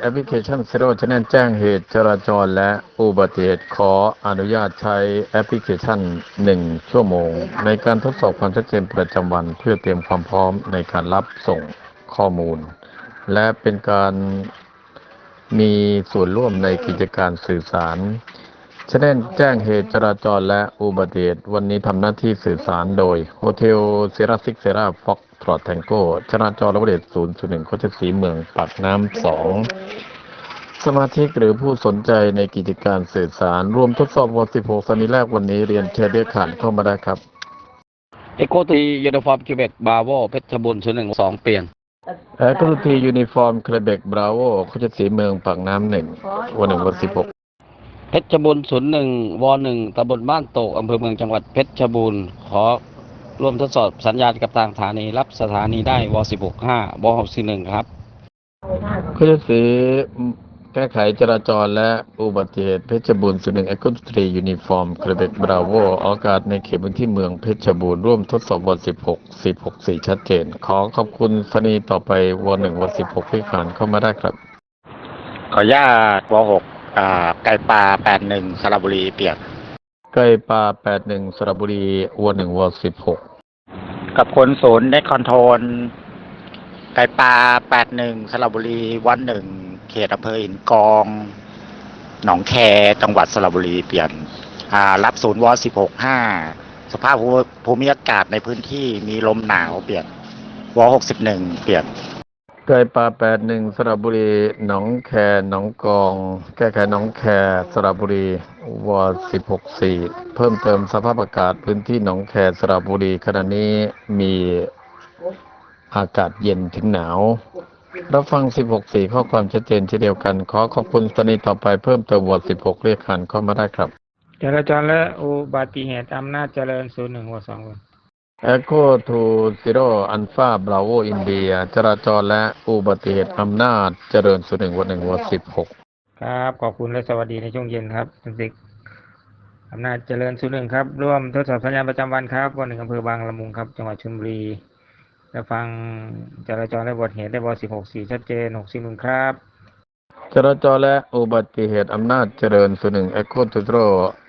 แอปพลิเคชัน Zero Channel แจ้งเหตุจราจรและอุบัติเหตุขออนุญาตใช้แอปพลิเคชัน 1 ชั่วโมง ในการทดสอบความชัดเจนประจำวันเพื่อเตรียมความพร้อมในการรับส่งข้อมูล และเป็นการมีส่วนร่วมในกิจการสื่อสาร แนลแจ้งเหตุจราจรและอุบัติเหตุวันนี้ทำหน้าที่สื่อสารโดยโฮเทลเซราซิกเซราฟ็อกทรอตแทงโกจราจรและอุบัติเหตุศูนย์ศูนย์หนึ่งโคชสีเมืองปากน้ำสองสมาชิกหรือผู้สนใจในกิจการสื่อสาร รวมทดสอบว16สันนิแรกวันนี้เรียนเชิญเรียกขานเข้ามาได้ครับเอโกทียูนิฟอร์มคิวเบกบาโวเพชรบุญศูนย์หนึ่งสองเปลี่ยนแอร์กรุทียูนิฟอร์มเคลเบกบราโวโคชสีเมืองปากน้ำหนึ่งวันหนึ่งวันสิบหก เพชรบุญศูนย์หนึ่งวหนึ่งตำบลบ้านโตกอำเภอเมืองจังหวัดเพชรบูรณ์ขอร่วมทดสอบสัญญาณกับทางสถานีรับสถานีได้วสิบหกห้าวหกสี่หนึ่งครับโคชสีแก้ไขจราจรและอุบัติเหตุเพชรบูรณ์ส่วนหนึ่งแอร์กรุทียูนิฟอร์มเคลเบกบราโวออกอากาศในเขตพื้นที่เมืองเพชรบูรณ์ร่วมทดสอบวันสิบหกสิบหกสี่ชัดเจน ขอขอบคุณสนีต่อไปวันหนึ่งวันสิบหกที่ขานเข้ามาได้ครับ ขออนุญาตวหก อ่าไก่ปลาแปดหนึ่งสระบุรีเปียก ใกล้ปลาแปดหนึ่งสระบุรีวันหนึ่งวันสิบหกกับคนศูนย์ได้คอนโทรลไก่ปลาแปดหนึ่งสระบุรีวันหนึ่งเขตอำเภอหินกอง หนองแคจังหวัดสระบุรีเปลี่ยนอ่ารับศูนย์วสิบหกห้าสภาพภูภูมิอากาศในพื้นที่มีลมหนาวเปลี่ยนวหกสิบหนึ่งเปลี่ยน ใกล้ปลาแปดหนึ่งสระบุรี หนองแคหนองกอง แก้ไขหนองแคสระบุรีวอสิบหกสี่เพิ่มเติมสภาพอากาศพื้นที่หนองแคสระบุรี ขณะนี้มีอากาศเย็นถึงหนาว รับฟัง 16 4 ข้อความชัดเจนเช่นเดียวกัน ขอขอบคุณสถานีต่อไปเพิ่มเติมวอ16 เรียกขันเข้ามาได้ครับจราจรและอุบัติเหตุอำนาจเจริญ ศูนย์หนึ่งหัวสอง Echo to Zero Alpha Bravo India จราจรและอุบัติเหตุอำนาจเจริญสุดหนึ่งวันหนึ่งวัน16ครับ ขอบคุณและสวัสดีในช่วงเย็นครับทุกท่านอำนาจเจริญศูนย์หนึ่งครับ ร่วมทดสอบสัญญาณประจำวันครับวันหนึ่งอำเภอบางละมุงครับ จังหวัดชลบุรีและฟังจราจรและอุบัติเหตุได้บอสิบหกสี่ชัดเจนหกสี่หนึ่งครับ จราจรและอุบัติเหตุอำนาจเจริญสุดหนึ่ง Echo to Zero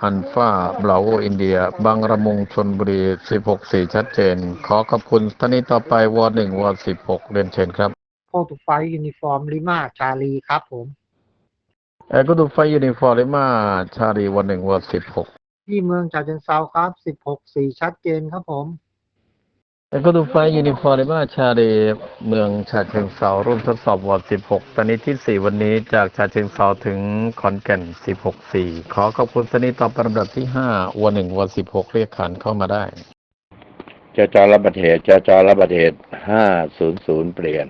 Alpha Bravo India บางระมุงชนบุรี 16 4 ชัดเจน ขอขอบคุณสถานีต่อไปว1ว16 เรียนเชิญครับโคตุไฟยูนิฟอร์มลิมาชาลีครับผม Echo to Fly Uniform Lima ชาลีวันหนึ่งวัน16 ที่เมืองฉะเชิงเซาครับสิบหกสี่ชัดเจนครับผม แล้วก็ดูไฟยูนิฟอร์มมาชาเดเมืองฉะเชิงเซาร่วมทดสอบวอร์ด16ตอนนี้ที่ 4 วันนี้จากฉะเชิงเซาถึงขอนแก่น 16 4 ขอขอบคุณสนีต่อไประดับที่ 5วัน1วัน16 เรียกขันเข้ามาได้จจรบัตเหตุจจรบัตเหตุห้าศูนย์ศูนย์เปลี่ยน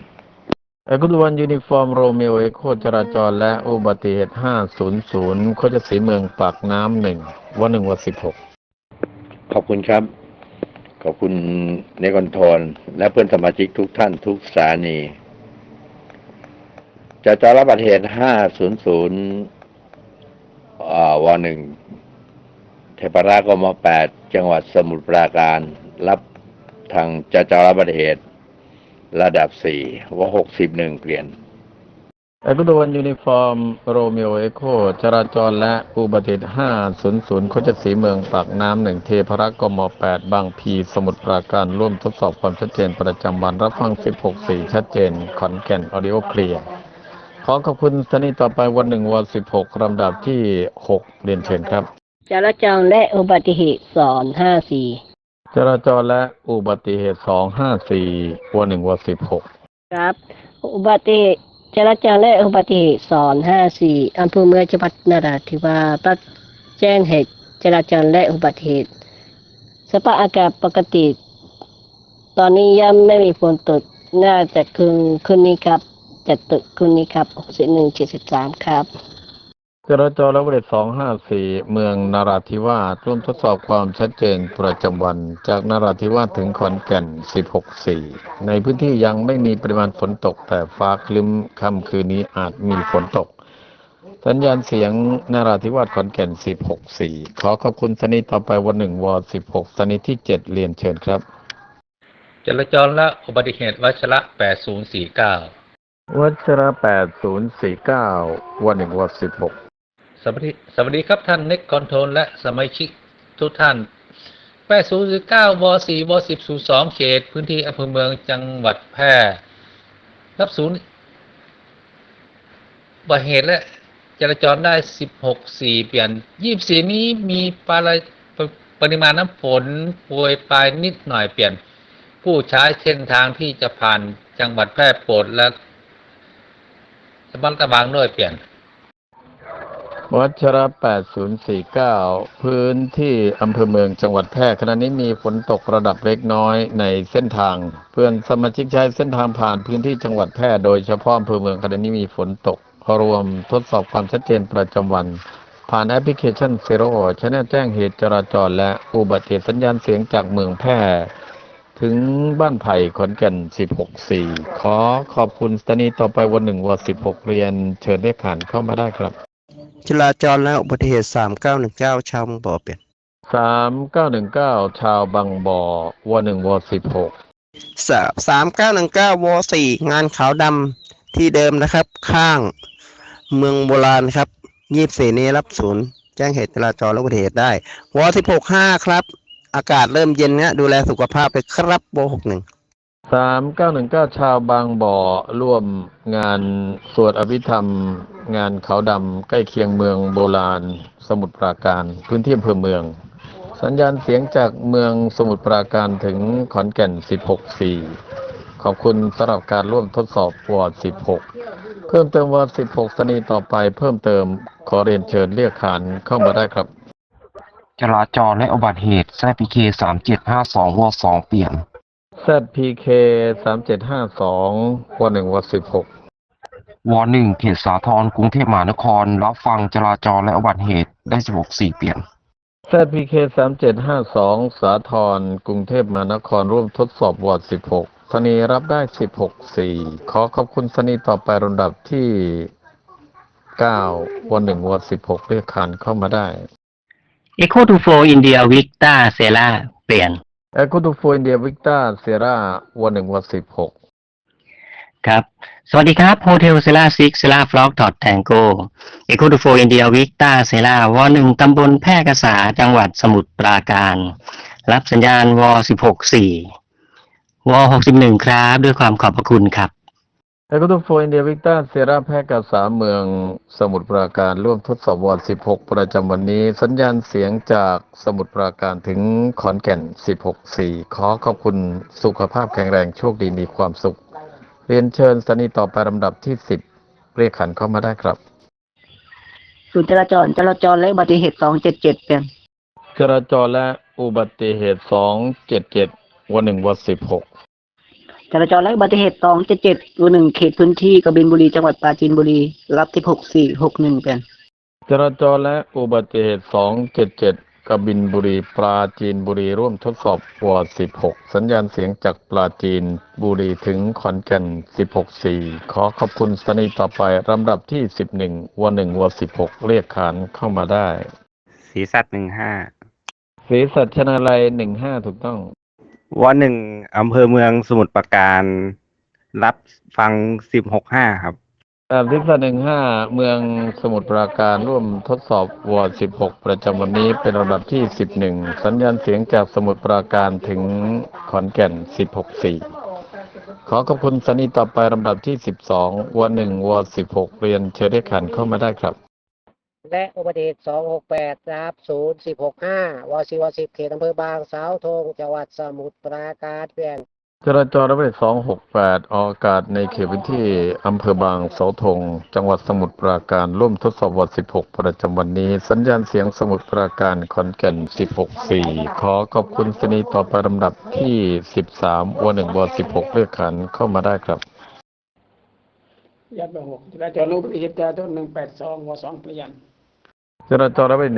แล้วก็ดูวันยูนิฟอร์มโรเมโอเอโคจราจรและอุบัติเหตุ 500โคจสีเมืองปากน้ำหนึ่งวัน1วัน16ขอบคุณครับ ขอบคุณเนกอนทรและเพื่อนสมาชิกทุกท่านทุกสถานีจจรบัตเหตุห้าศูนย์ศูนย์วหนึ่งเทพรากมแปดจังหวัดสมุทรปราการ รับทางจจรบัตเหตุ ระดับสี่วหกสิบหนึ่งเปลี่ยน อกดูวันยูนิฟอร์มโรเมโอเอโคจราจรและอุบัติเหตุ500โคจสีเมืองปากน้ำหนึ่งเทพรักษ์กม 8 บางพี สมุทรปราการร่วมทดสอบความชัดเจนประจำวันรับฟัง 16 4 ชัดเจน ขอนแก่นออดิโอเคลียร์ขอขอบคุณสถานีต่อไปวันหนึ่งวัน 16ลำดับที่ 6 เรียนเชิญครับ จราจรและอุบัติเหตุสอนห้าสี่จราจรและอุบัติเหตุ254วันหนึ่งวัน 16 ครับ อุบัติเหตุ จราจรและอุบัติเหตุสอนห้าสี่อำเภอเมืองจังหวัดนราธิวาสรับแจ้งเหตุจราจรและอุบัติเหตุ สภาพอากาศปกติ ตอนนี้ยังไม่มีฝนตก น่าจะคืนคืนนี้ครับ จะตกคืนนี้ครับสิบหนึ่งเจ็ดสิบสามครับ จราจรและบริษัท254เมืองนาราธิวาสร่วมทดสอบความชัดเจนประจำวัน จากนาราธิวาสถึงขอนแก่น 164ในพื้นที่ยังไม่มีปริมาณฝนตก แต่ฟ้าคลึ้มค่ำคืนนี้อาจมีฝนตก สัญญาณเสียงนาราธิวาสขอนแก่น 164ขอขอบคุณสนีต่อไปวันหนึ่งว16 สนีที่ 7 เรียนเชิญครับ จราจรและอุบัติเหตุวัชระ 8049 วัชระแปดศูนย์สี่เก้าวันหนึ่งวัน สวัสดีสวัสดีครับท่านเน็กคอนโทรลและสมาชิกทุกท่านแปดศูนย์เก้าวสี่วสิบศูนย์สองเขต พื้นที่อำเภอเมืองจังหวัดแพร่รับศูนย์บัเหตุและจราจรได้สิบหกสี่เปลี่ยนยี่สี่นี้มีปริปริมาณน้ำฝนโปรยปลายนิดหน่อยเปลี่ยน ผู้ใช้เส้นทางที่จะผ่านจังหวัดแพร่โปรดและระมัดระวังด้วยเปลี่ยน วัชระ 8049 พื้นที่อำเภอเมืองจังหวัดแพร่ขณะนี้มีฝนตกระดับเล็กน้อยในเส้นทาง เพื่อนสมาชิกใช้เส้นทางผ่านพื้นที่จังหวัดแพร่โดยเฉพาะอำเภอเมืองขณะนี้มีฝนตก รวมทดสอบความชัดเจนประจำวัน ผ่านแอปพลิเคชัน Zero ชแนลแจ้งเหตุจราจร และอุบัติเหตุสัญญาณเสียงจากเมืองแพร่ถึงบ้านไผ่ขอนแก่น 164 ขอขอบคุณสถานีต่อไปวันหนึ่งวัน16 เรียน เชิญได้ผ่านเข้ามาได้ครับ จราจรและอุบัติเหตุ 3919 ชาวบางบ่อเปลี่ยน3919ชาวบางบ่อวันหนึ่งวัน16สา3919ว4งานขาวดำที่เดิมนะครับ ข้างเมืองโบราณครับ24นี้รับศูนย์แจ้งเหตุจราจรและอุบัติเหตุได้ว16 5 ครับ อากาศเริ่มเย็นนะดูแลสุขภาพไปครับว61 3919ชาวบางบ่อร่วมงานสวดอภิธรรม งานเขาดำใกล้เคียงเมืองโบราณ สมุทรปราการ พื้นที่อำเภอเมือง สัญญาณเสียงจากเมืองสมุทรปราการถึงขอนแก่น 164 ขอบคุณสำหรับการร่วมทดสอบวอร์ด16 เพิ่มเติมวอร์ด16สถานีต่อไปเพิ่มเติมขอเรียนเชิญเรียกขานเข้ามาได้ครับ จราจรและอุบัติเหตุแซพีเคสามเจ็ดห้าสองวสองเปลี่ยน ZPK 3752วันหนึ่งวัน16วหนึ่งเขตสาทรกรุงเทพมหานคร รับฟังจราจรและอุบัติเหตุได้สิบหกสี่เปลี่ยน ZPK 3752สาทรกรุงเทพมหานครร่วมทดสอบวอร์ด16สนีรับได้16 4ขอขอบคุณสนีต่อไปลำดับที่9วันหนึ่งวอร์ด16เรียกขานเข้ามาได้ Echo to Flow India Victa Sela เปลี่ยน เอ็กโคดูโฟอินเดียวิกตาเซราวันหนึ่งวันสิบหกครับ สวัสดีครับโฮเทลเซราซิกเซราฟล็อกดอทแทงโกเอโคดูโฟอินเดียวิกตาเซราวหนึ่งตำบลแพร่กษาจังหวัดสมุทรปราการ รับสัญญาณวสิบหกสี่วหกสิบหนึ่งครับ ด้วยความขอบพระคุณครับ e c o to f o India Victor Sierra แพร่กษาเมืองสมุทรปราการร่วมทดสอบวอร์ด16 ประจำวันนี้ สัญญาณเสียงจากสมุทรปราการถึงขอนแก่น 16 4 ขอขอบคุณสุขภาพแข็งแรงโชคดีมีความสุข เรียนเชิญสถานีต่อไปลำดับที่ 10 เรียกขันเข้ามาได้ครับศูนย์จราจรจราจรและอุบัติเหตุสองเจ็ดเจ็ดเปลี่ยนจราจรและอุบัติเหตุ 277วันหนึ่งวัน16 จราจรและอุบัติเหตุสองเจ็ดเจ็ดตัวหนึ่งเขตพื้นที่กบินบุรีจังหวัดปราจีนบุรี รับที่หกสี่หกหนึ่งเปลี่ยนจราจรและอุบัติเหตุ277กบินบุรีปราจีนบุรีร่วมทดสอบวอร์ด16 สัญญาณเสียงจากปราจีนบุรีถึงขอนแก่น 16 4 ขอขอบคุณสถานีต่อไปลำดับที่ 11วันหนึ่งวัน16 เรียกขานเข้ามาได้ สีสัตหนึ่งห้าศรีสัชนาลัย 15 ถูกต้อง วหนึ่งอำเภอเมืองสมุทรปราการ รับฟัง165ครับ ตามที่สหนึ่งห้าเมืองสมุทรปราการร่วมทดสอบวอร์ด16ประจำวันนี้เป็นระดับที่11สัญญาณเสียงจากสมุทรปราการถึงขอนแก่น16 4ขอขอบคุณสถานีต่อไปลำดับที่12วันหนึ่งวอร์ด16เรียนเชิญได้ขันเข้ามาได้ครับ และอุบัติเหตุ268รับ0 16 5วสิวสิบเขตอำเภอบางสาวธงจังหวัดสมุทรปราการเปลี่ยนจราจรระเบิด268 ออกอากาศในเขตพื้นที่อำเภอบางเสาธง จังหวัดสมุทรปราการร่วมทดสอบวอร์ด16 ประจำวันนี้ สัญญาณเสียงสมุทรปราการขอนแก่น 16 4 ขอขอบคุณสนีต่อไปลำดับที่ 13วันหนึ่งวอร์ด16เลือกขันเข้ามาได้ครับ ยัดไปหกจราจรและอุบัติเหตุจราจรหนึ่งแปดสองวสองเปลี่ยนจ ราจรระเบิด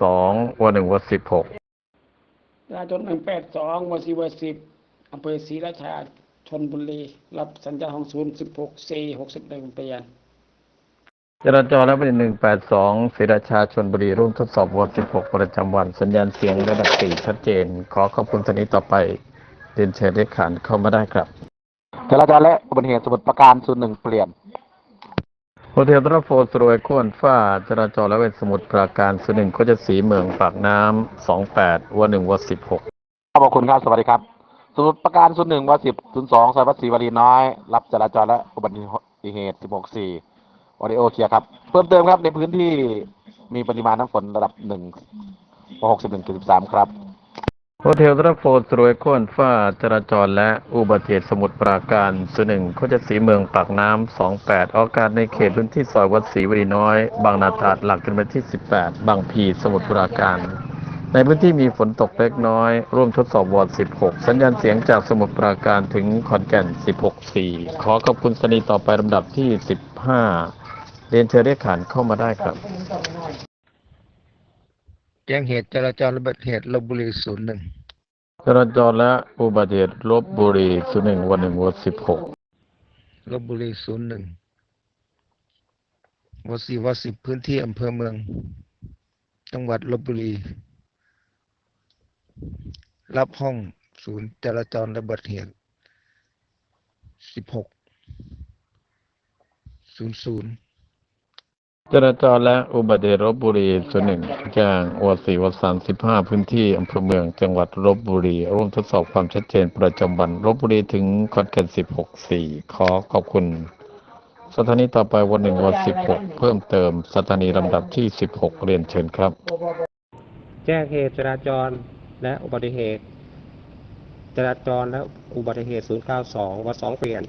182วันหนึ่งวอร์ด16จราจรหนึ่งแปดสองวสี่วสิบอำเภอศรีราชาชนบุรี รับสัญญาณของศูนย์สิบหกสี่หกสิบหนึ่งเปลี่ยนจราจรระเบิด182ศรีราชาชนบุรีร่วมทดสอบวอร์ด16ประจำวัน สัญญาณเสียงระดับ4ชัดเจน ขอขอบคุณสนีต่อไปเรียนเชิญได้ขันเข้ามาได้ครับจราจรและอุบัติเหตุสมุทรปราการศูนย์หนึ่งเปลี่ยน โฮเทลทราโฟสรวยโคนฟ้าจราจรและเวทสมุทรปราการสุหนึ่งก็จะสีเมืองปากน้ำสองแปดวันหนึ่งวันสิบหกขอบคุณครับสวัสดีครับสมุทรปราการศูนย์หนึ่งวัสิบศูนย์สองซอยวัดศรีวรีน้อย รับจราจรและอุบัติเหตุสิบหกสี่ออดิโอเคลียครับ เพิ่มเติมครับในพื้นที่มีปริมาณน้ำฝนระดับหนึ่งหกสิบหนึ่งจุดสามครับ โฮเทลทราโฟสรวยโคนฟ้าจราจรและอุบัติเหตุสมุทรปราการสุหนึ่งก็จะสีเมืองปากน้ำสองแปดออกอากาศในเขตพื้นที่ซอยวัดศรีวรีน้อย บางนาตราดหลักกิโลเมตรที่สิบแปดบางพีสมุทรปราการ ในพื้นที่มีฝนตกเล็กน้อย ร่วมทดสอบวอร์ด16 สัญญาณเสียงจากสมุทรปราการถึงขอนแก่น 16.4 ขอขอบคุณสนีต่อไปลำดับที่ 15 เรียนเชิญเรียกขานเข้ามาได้ครับ แจ้งเหตุจราจรระเบิดเหตุลบบุรีศูนย์หนึ่งจราจรและอุบัติเหตุลบบุรีสุหนึ่งวันหนึ่งวัน16ลบบุรีศูนย์หนึ่งวสี่วสิบพื้นที่อำเภอเมือง จังหวัดลบบุรี รับห้องศูนย์จราจรระเบิดเหตุสิบหกศูนย์ศูนย์ จราจรและอุบัติเหตุลบบุรีส่วนหนึ่งแจ้งวสี่วสามสิบห้าพื้นที่อำเภอเมืองจังหวัดลบบุรี ร่วมทดสอบความชัดเจนประจำวันลบบุรีถึงขอนแก่นสิบหกสี่ขอขอบคุณ สถานีต่อไปวันหนึ่งวันสิบหกเพิ่มเติม สถานีลำดับที่สิบหกเรียนเชิญครับ แจ้งเหตุจราจรและอุบัติเหตุ จราจรและอุบัติเหตุ092วัดสองเปลี่ยน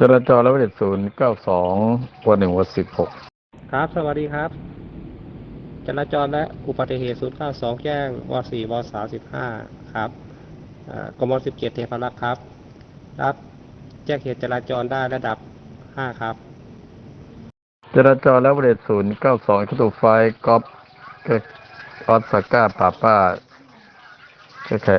จราจรและวิทยศูนย์เก้าสองวันหนึ่งวันสิบหก ครับ สวัสดีครับ จราจรและอุบัติเหตุ092แจ้งว4ว35ครับอ่ากม17เทพรักษ์ครับ รับแจ้งเหตุจราจรได้ระดับ5ครับ จราจรและวิทศูนย์เก้าสองขตุไฟกอฟออสซาก้าปาป้าแค่แค่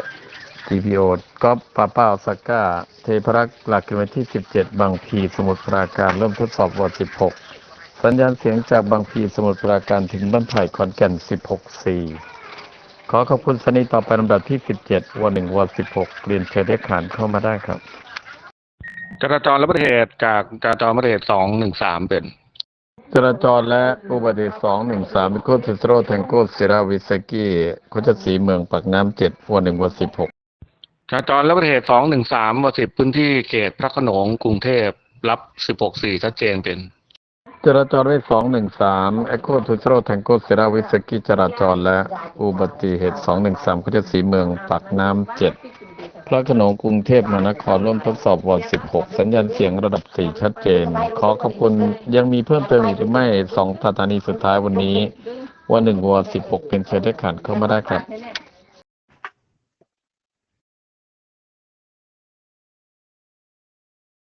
GPO กอฟปาป้าออสซาก้า เทพรักษ์หลักกิโลเมตรที่สิบเจ็ดบางพีสมุทรปราการเริ่มทดสอบวอร์ดสิบหก สัญญาณเสียงจากบางพีสมุทรปราการถึงบ้านไผ่ขอนแก่นสิบหกสี่ขอขอบคุณสนีต่อไปลำดับที่สิบเจ็ดวันหนึ่งวันสิบหกเรียนเชิญได้ขานเข้ามาได้ครับ จราจรระเบิดเหตุจากจราจรระเบิดเหตุสองหนึ่งสามเป็น จราจรและอุบัติเหตุสองหนึ่งสามโคติสโรแทงโกเซราวิสกี้โคจสีเมืองปากน้ำเจ็ดวันหนึ่งวันสิบหกจราจรระเบิดเหตุสองหนึ่งสามวสิบพื้นที่เขตพระโขนงกรุงเทพรับสิบหกสี่ชัดเจนเป็น จราจรไว้สองหนึ่งสามเอโคทูสโรแทงโกเซราวิสกี้จราจรและอุบัติเหตุสองหนึ่งสามโคจสีเมืองปากน้ำเจ็ดพระโขนงกรุงเทพมหานครร่วมทดสอบวอร์ดสิบหกสัญญาณเสียงระดับสี่ชัดเจน ขอขอบคุณยังมีเพิ่มเติมอีกหรือไม่สองสถานีสุดท้ายวันนี้วันหนึ่งวอร์ดสิบหกเป็นเชิญได้ขานเข้ามาได้ครับ